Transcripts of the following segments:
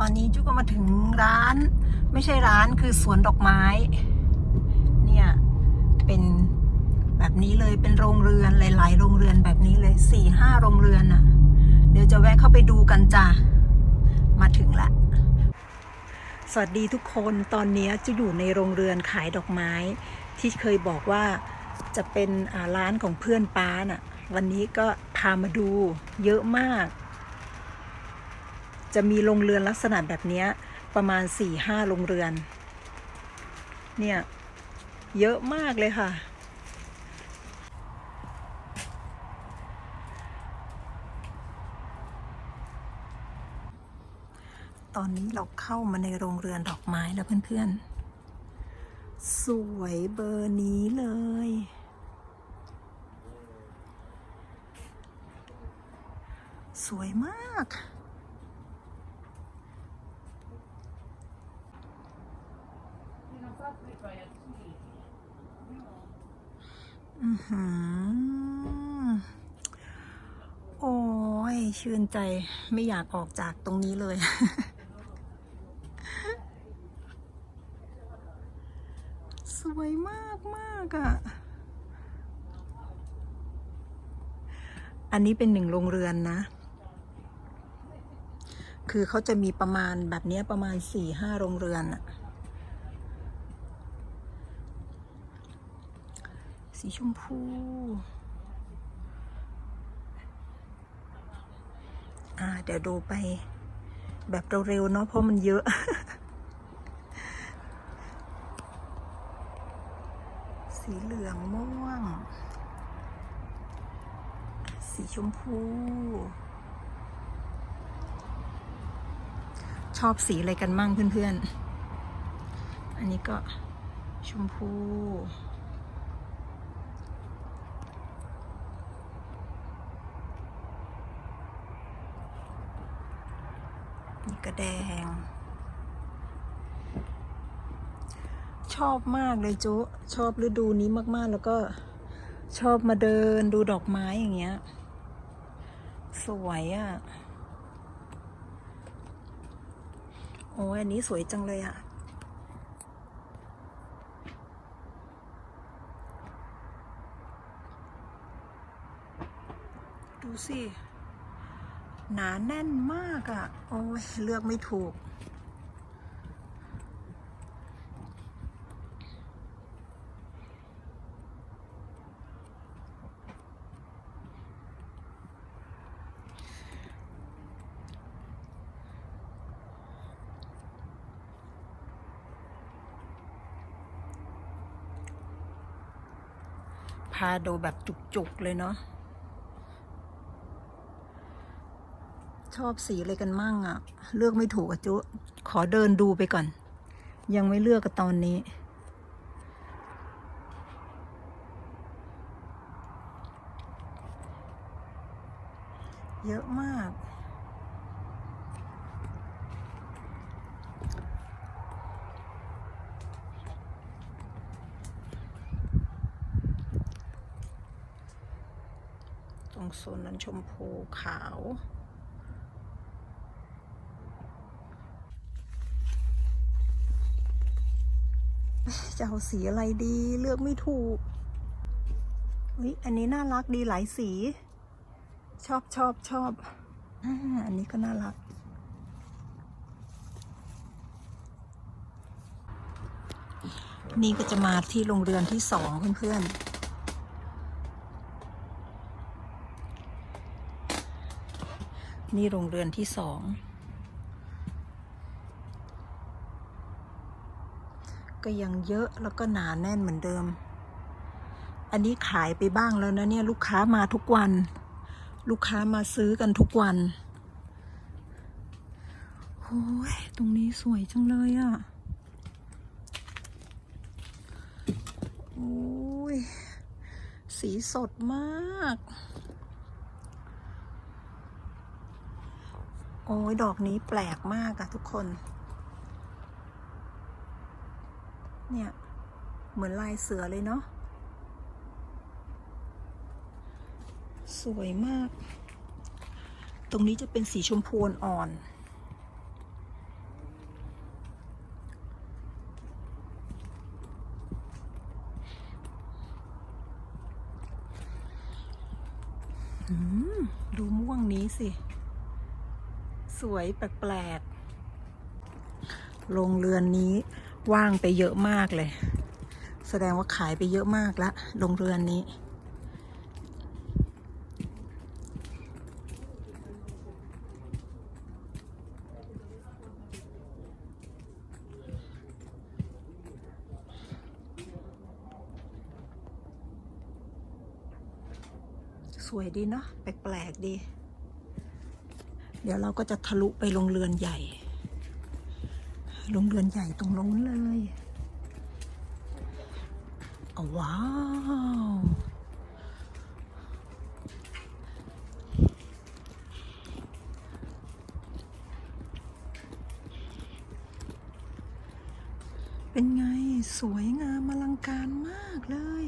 ตอนนี้จุก็มาถึงร้าน ไม่ใช่ร้านคือสวนดอกไม้ เนี่ย เป็นแบบนี้เลยเป็นโรงเรือนหลาย ๆ โรงเรือนแบบนี้เลยสี่ห้าโรงเรือนน่ะ เดี๋ยวจะแวะเข้าไปดูกันจ้ะมาถึงละ สวัสดีทุกคนตอนนี้จะอยู่ในโรงเรือนขายดอกไม้ ที่เคยบอกว่าจะเป็นร้านของเพื่อนป้าน่ะ วันนี้ก็พามาดูเยอะมาก จะมีโรงเรือนลักษณะแบบนี้ประมาณ4ี่ห้าโรงเรือน เนี่ยเยอะมากเลยค่ะ ตอนนี้เราเข้ามาในโรงเรือนดอกไม้แล้วเพื่อนๆ สวยเบอร์นี้เลยสวยมาก อือหือ โอ้ย ชื่นใจไม่อยากออกจากตรงนี้เลย สวยมากมากอะ่ะ อันนี้เป็นหนึ่งโรงเรือนนะ คือเขาจะมีประมาณแบบนี้ประมาณสี่ห้าโรงเรือนอะสีชมพู อ่า เดี๋ยวดูไป แบบเร็วๆเนาะเพราะมันเยอะ สีเหลืองม่วง สีชมพู ชอบสีอะไรกันมั่งเพื่อนๆ อันนี้ก็ชมพู นี่ก็แดง ชอบมากเลยจุชอบฤดูนี้มากๆ แล้วก็ชอบมาเดินดูดอกไม้อย่างเงี้ย สวยอะ่ะ โอ้ยอันนี้สวยจังเลยอะ่ะดูสิ หนาแน่นมากอะ่ะ โอ้ยเลือกไม่ถูก พาดูแบบจุกๆเลยเนาะ ชอบสีอะไรกันมั่งอะ่ะเลือกไม่ถูกอะจุ ขอเดินดูไปก่อน ยังไม่เลือกกับตอนนี้ เยอะมากตรงโซนนั้นชมพูขาว จะเอาสีอะไรดีเลือกไม่ถูกอุ๊ยอันนี้น่ารักดีหลายสี ชอบชอบชอบอาอันนี้ก็น่ารัก นี่ก็จะมาที่โรงเรือนที่สองเพื่อนๆนี่โรงเรือนที่สอง ก็ยังเยอะแล้วก็หนาแน่นเหมือนเดิม อันนี้ขายไปบ้างแล้วนะเนี่ยลูกค้ามาทุกวัน ลูกค้ามาซื้อกันทุกวันโอ้ยตรงนี้สวยจังเลยอะ่ะโอ้ยสีสดมาก โอ้ยดอกนี้แปลกมากอะทุกคน เนี่ย เหมือนลายเสือเลยเนาะสวยมาก ตรงนี้จะเป็นสีชมพูอ่อน ดูม่วงนี้สิ สวยแปลกๆโรงเรือนนี้ ว่างไปเยอะมากเลย แสดงว่าขายไปเยอะมากละโรงเรือนนี้ สวยดีเนาะแปลกๆดี เดี๋ยวเราก็จะทะลุไปโรงเรือนใหญ่ โรงเรือนใหญ่ตรงนู้นเลยอ้าวว้าว เป็นไงสวยงามอลังการมากเลย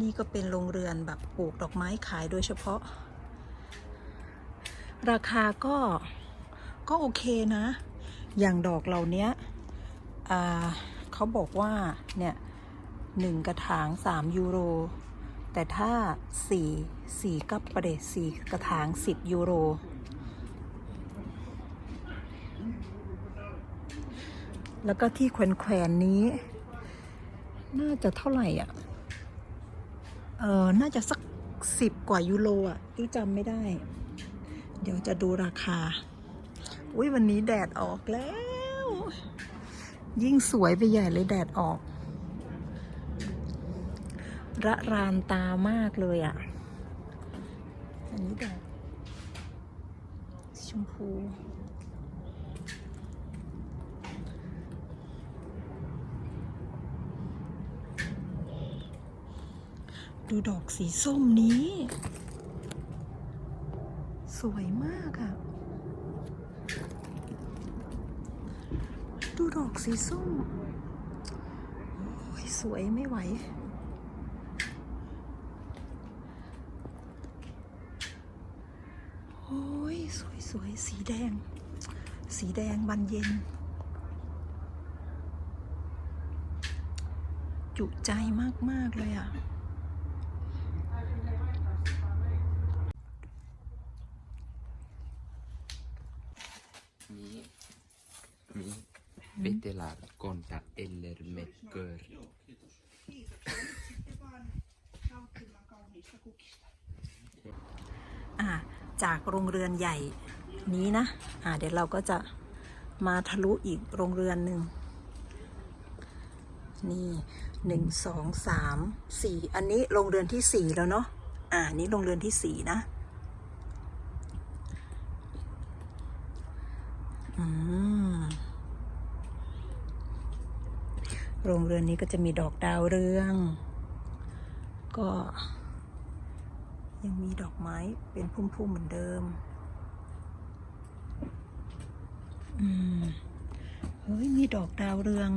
นี่ก็เป็นโรงเรือนแบบปลูกดอกไม้ขายโดยเฉพาะ ราคาก็ก็โอเคนะ อย่างดอกเหล่านี้เขาบอกว่าเนี่ยหนึ่งกระถาง 3 ยูโร แต่ถ้า 4 4กับประเดสี่กระถาง 10 ยูโร แล้วก็ที่แขวนๆนี้ น่าจะเท่าไหร่อะ เออน่าจะสักสิบกว่ายูโรอะที่จำไม่ได้ เดี๋ยวจะดูราคา อุ้ยวันนี้แดดออกแล้ว ยิ่งสวยไปใหญ่เลยแดดออก ระรานตามากเลยอะ อันนี้แดดชมพูดูดอกสีส้มนี้ สวยมากอะ่ะ ดูดอกสีส้มโอ้ยสวยไม่ไหว โอ้ย สวยสวยสีแดง สีแดงบานเย็น จุใจมาก ๆ เลยอะ จากโรงเรือนใหญ่นี้นะอะเดี๋ยวเราก็จะมาทะลุอีกโรงเรือนหนึ่งนี่หนึ่งสองสามสี่อันนี้โรงเรือนที่สี่แล้วเนาะอ่านี่โรงเรือนที่สี่นะอืมโรงเรือนนี้ก็จะมีดอกดาวเรือง ก็ ยังมีดอกไม้เป็นพุ่มๆเหมือนเดิม อืม เฮ้ย มีดอกดาวเรือง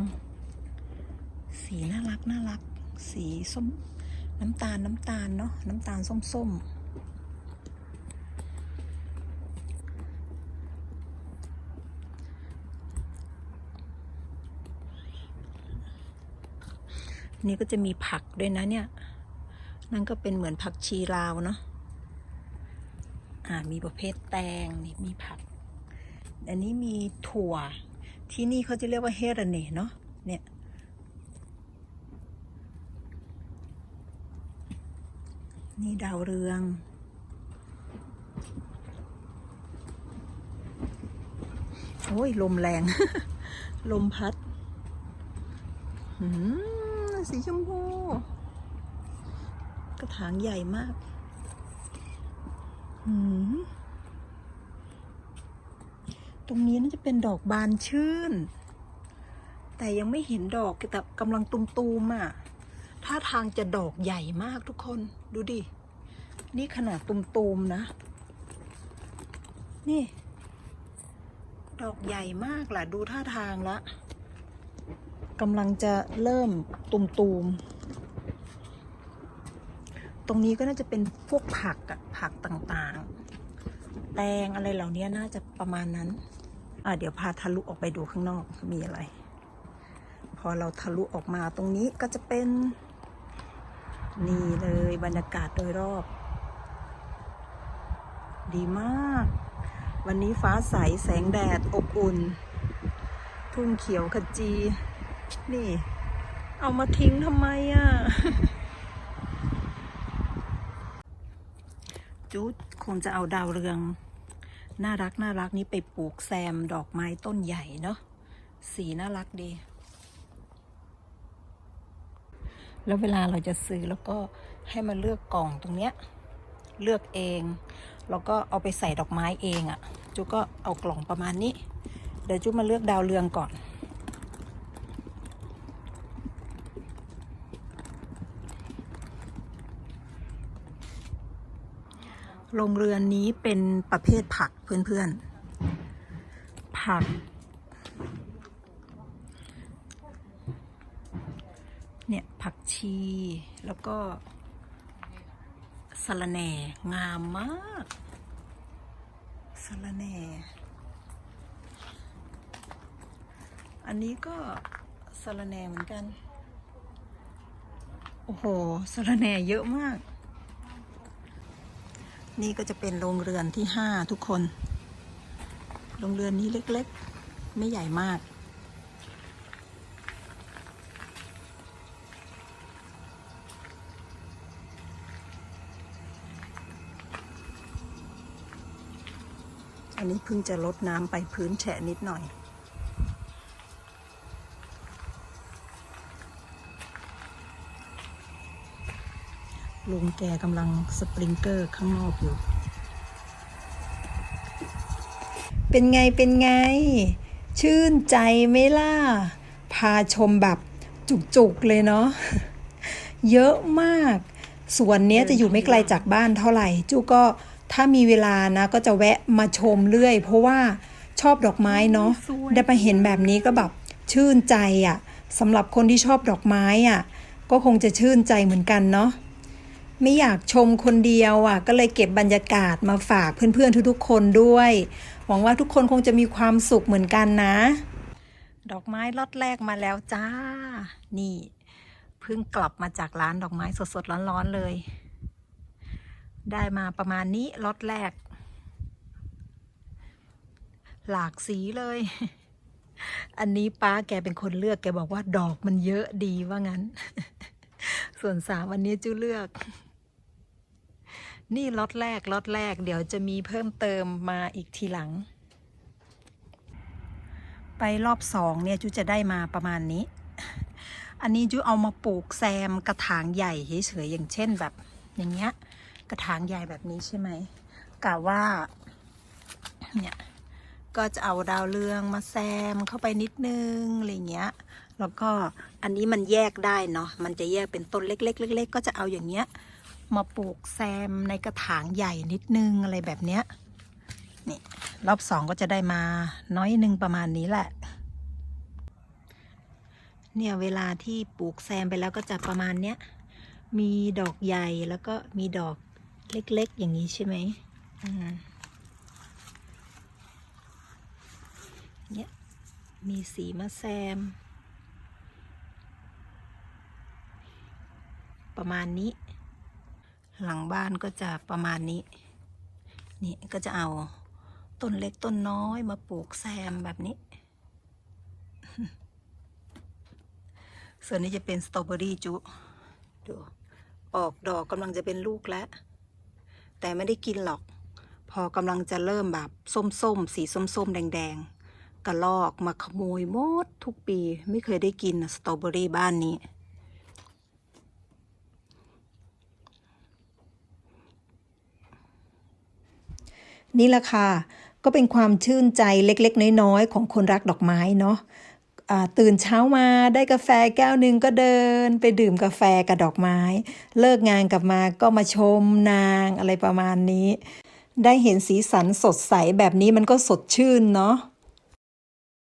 สีน่ารักน่ารัก สีส้ม น้ำตาลน้ำตาลเนาะ น้ำตาลส้มๆนี่ก็จะมีผักด้วยนะเนี่ย นั่นก็เป็นเหมือนผักชีลาวเนาะ อ่ามีประเภทแตงนี่มีผัก อันนี้มีถั่วที่นี่เขาจะเรียกว่าเฮรเน่เนาะเนี่ยนี่ดาวเรือง โอ้ย ลมแรง ลมพัด สีชมพู กระถางใหญ่มาก ตรงนี้น่าจะเป็นดอกบานชื่น แต่ยังไม่เห็นดอกแต่กำลังตุมๆอะท่าทางจะดอกใหญ่มากทุกคนดูดิ นี่ขนาดตุมๆนะ นี่ ดอกใหญ่มากล่ะ ดูท่าทางละกำลังจะเริ่มตุมๆตรงนี้ก็น่าจะเป็นพวกผักอะ ผักต่างๆ แตงอะไรเหล่านี้น่าจะประมาณนั้น อะเดี๋ยวพาทะลุออกไปดูข้างนอกมีอะไร พอเราทะลุออกมาตรงนี้ก็จะเป็น นี่เลยบรรยากาศโดยรอบ ดีมาก วันนี้ฟ้าใสแสงแดดอบอุ่น ทุ่งเขียวขจี นี่ เอามาทิ้งทำไมอะ จุดคงจะเอาดาวเรือง น่ารักน่ารักนี้ไปปลูกแซมดอกไม้ต้นใหญ่เนาะสีน่ารักดี แล้วเวลาเราจะซื้อแล้วก็ให้มาเลือกกล่องตรงเนี้ยเลือกเอง แล้วก็เอาไปใส่ดอกไม้เองอะ่ะ จุก็เอากล่องประมาณนี้ เดี๋ยวจุมาเลือกดาวเรืองก่อน โรงเรือนนี้เป็นประเภทผักเพื่อนๆ ผัก เนี่ย ผักชี แล้วก็สะระแหน่งามมากสะระแหน่อันนี้ก็สะระแหน่เหมือนกัน โอ้โหสะระแหน่เยอะมาก นี่ก็จะเป็นโรงเรือนที่ห้าทุกคน โรงเรือนนี้เล็กๆ ไม่ใหญ่มาก อันนี้เพิ่งจะลดน้ำไปพื้นแฉะนิดหน่อย ลุงแกกำลังสปริงเกอร์ข้างนอกอยู่ เป็นไงเป็นไง ชื่นใจไหมล่ะ พาชมแบบจุกๆเลยเนาะ เยอะมากส่วนเนี้ยจะอยู่ไม่ไกลจากบ้านเท่าไหร่ จูก็ถ้ามีเวลานะก็จะแวะมาชมเรื่อย เพราะว่าชอบดอกไม้เนาะสวยได้มาเห็นแบบนี้ก็แบบชื่นใจอะ่ะสำหรับคนที่ชอบดอกไม้อะ่ะ ก็คงจะชื่นใจเหมือนกันเนาะ ไม่อยากชมคนเดียวอะ ก็เลยเก็บบรรยากาศมาฝากเพื่อนๆทุกๆคนด้วย หวังว่าทุกคนคงจะมีความสุขเหมือนกันนะ ดอกไม้ล็อตแรกมาแล้วจ้า นี่เพิ่งกลับมาจากร้านดอกไม้สดๆร้อนๆเลย ได้มาประมาณนี้ล็อตแรก หลากสีเลย อันนี้ป้าแกเป็นคนเลือกแกบอกว่าดอกมันเยอะดีว่างั้นส่วนสามวันนี้จูเลือก นี่ล็อตแรกล็อตแรก เดี๋ยวจะมีเพิ่มเติมมาอีกทีหลัง ไปรอบสองเนี่ยจูจะได้มาประมาณนี้ อันนี้จูเอามาปลูกแซมกระถางใหญ่เฉยๆอย่างเช่นแบบ อย่างเงี้ย กระถางใหญ่แบบนี้ใช่ไหมกะว่า เนี่ยก็จะเอาดาวเรืองมาแซมเข้าไปนิดนึงอะไรเงี้ย แล้วก็อันนี้มันแยกได้เนาะ มันจะแยกเป็นต้นเล็กๆเล็กๆก็จะเอาอย่างเงี้ย มาปลูกแซมในกระถางใหญ่นิดนึงอะไรแบบเนี้ยนี่รอบสองก็จะได้มาน้อยนึงประมาณนี้แหละ เนี่ยเวลาที่ปลูกแซมไปแล้วก็จะประมาณเนี้ยมีดอกใหญ่แล้วก็มีดอกเล็กๆ อย่างนี้ใช่ไหมอืมเนี่ยมีสีมาแซม ประมาณนี้ หลังบ้านก็จะประมาณนี้ นี่ก็จะเอาต้นเล็กต้นน้อยมาปลูกแซมแบบนี้ ส่วนนี้จะเป็นสตรอเบอรี่จุ ดู ออกดอกกำลังจะเป็นลูกแล้ว แต่ไม่ได้กินหรอก พอกำลังจะเริ่มแบบส้มๆ สีส้มๆ แดงๆกระลอกมาขโมยหมดทุกปี ไม่เคยได้กินสตรอเบอรี่บ้านนี้ นี่แหละค่ะก็เป็นความชื่นใจเล็กๆ น้อยๆ ของคนรักดอกไม้เนาะตื่นเช้ามาได้กาแฟแก้วหนึ่งก็เดิน ไปดื่มกาแฟกับดอกไม้ เลิกงานกลับมาก็มาชมนางอะไรประมาณนี้ ได้เห็นสีสันสดใสแบบนี้มันก็สดชื่นเนาะ